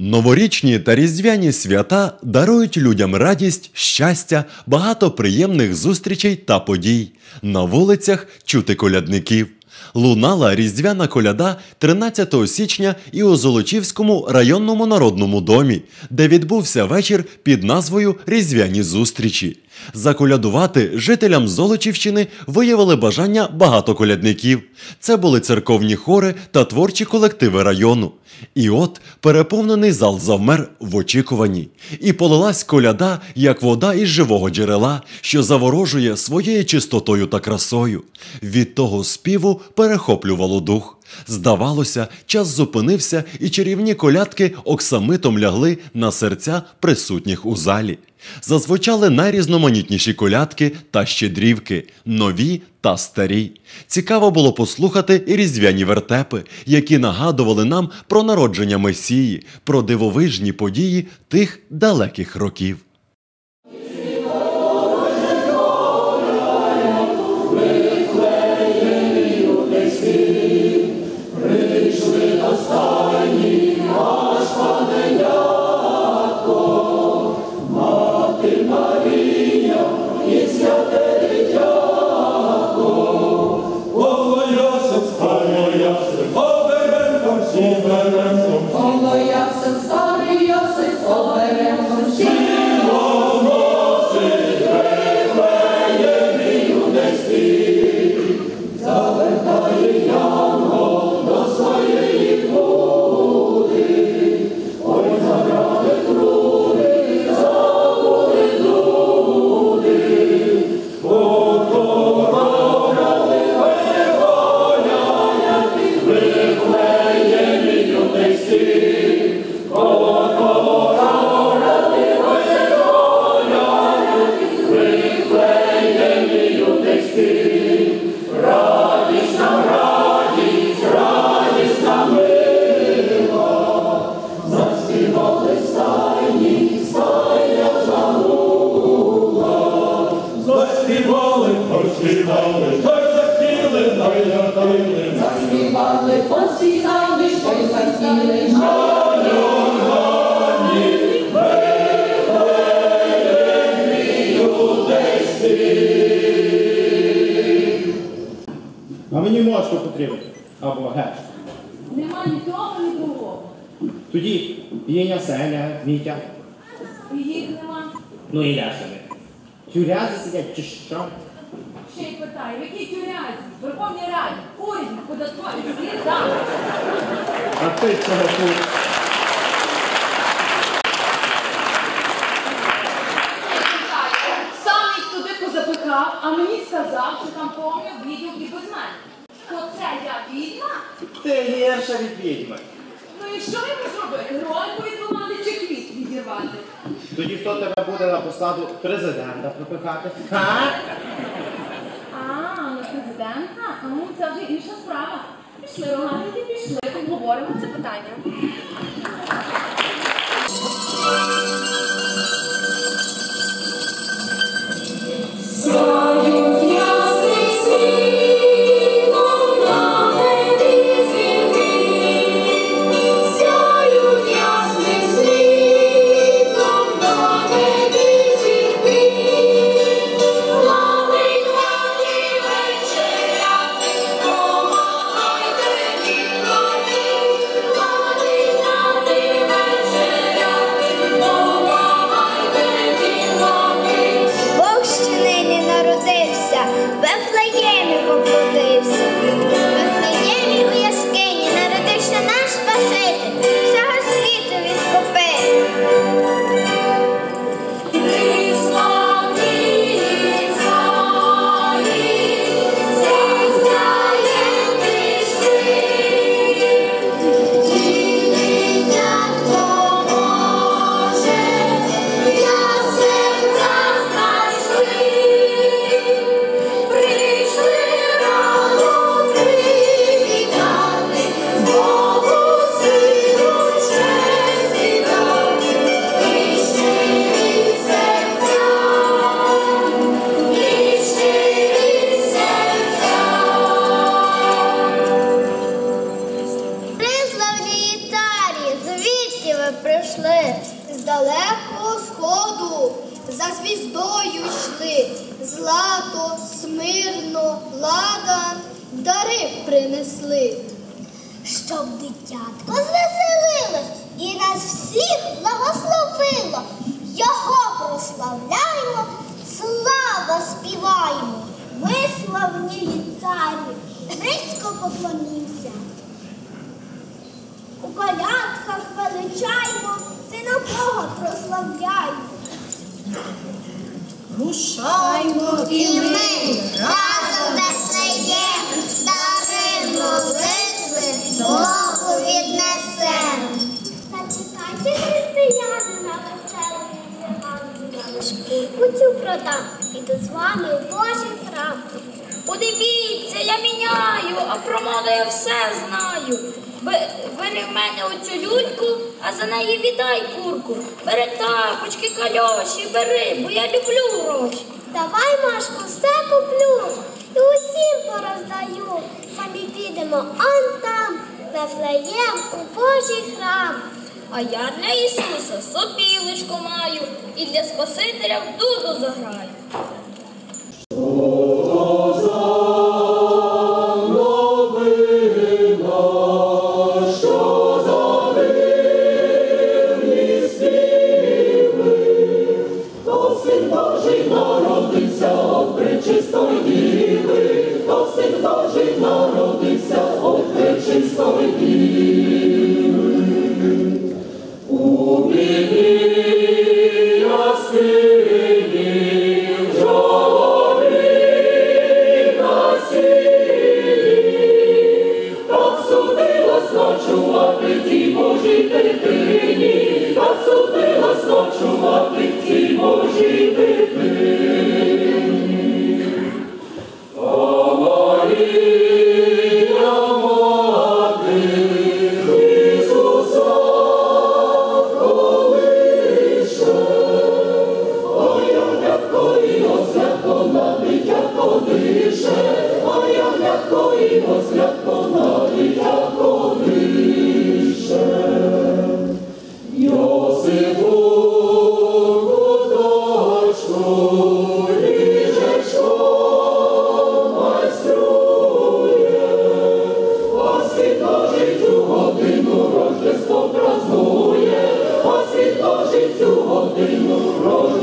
Новорічні та різдвяні свята дарують людям радість, щастя, багато приємних зустрічей та подій. На вулицях чути колядників. Лунала різдвяна коляда 13 січня і у Золочівському районному народному домі, де відбувся вечір під назвою Різдвяні зустрічі. Заколядувати жителям Золочівщини виявили бажання багато колядників. Це були церковні хори та творчі колективи району. І от переповнений зал завмер в очікуванні. І полилась коляда, як вода із живого джерела, що заворожує своєю чистотою та красою. Від того співу перехоплювало дух. Здавалося, час зупинився, і чарівні колядки оксамитом лягли на серця присутніх у залі. Зазвучали найрізноманітніші колядки та щедрівки, нові та старі. Цікаво було послухати і різдвяні вертепи, які нагадували нам про народження Месії, про дивовижні події тих далеких років. see. А мені мошко потрібно. Або геш. Нема ні того, ні другого. Тоді Єня Сеня, Вітя. Їх нема. Ну і Ляша не. Тюрязи сидять чи що? Ще й питаю, тюрязі? В Верховній Раді, уряді, податкові, всі там. А ти тут? Сам їх туди позапихав, а мені сказав, що там повний відділ і мене. Оце я відьма? Ти гірша від відьми. Ну і що йому зробити? Рольку відламати чи хвіст відірвати? Тоді хто тебе буде на посаду президента пропихати? Ха? Президента? Ну це вже інша справа. Пішли, рогатики, пішли, обговоримо це питання. Звіздою йшли, злато, смирно, ладан, дари принесли. Щоб дитятко звеселилось і нас всіх благословило, його прославляємо, слава співаємо. Ми славні царі, низько поклонімся. У колядках величаймо, сина Бога прославляємо. Рушаймо і ми разом веселєм, дари молитви Богу віднесем. Зачекайте християни на веселому Шкурку цю продам, іду з вами у Божий храм. Подивіться, я міняю, а про моду я все знаю. Бе- Бери в мене оцю люльку, а за неї віддай курку. Бери тапочки, кальоші, бери, бо я люблю гроші. Давай, Машко, все куплю і усім пороздаю. Самі підемо он там, Вифлеєм у Божий храм. А я для Ісуса сопілочку маю і для Спасителя в дуду заграю. so indeed. Lord, they will roll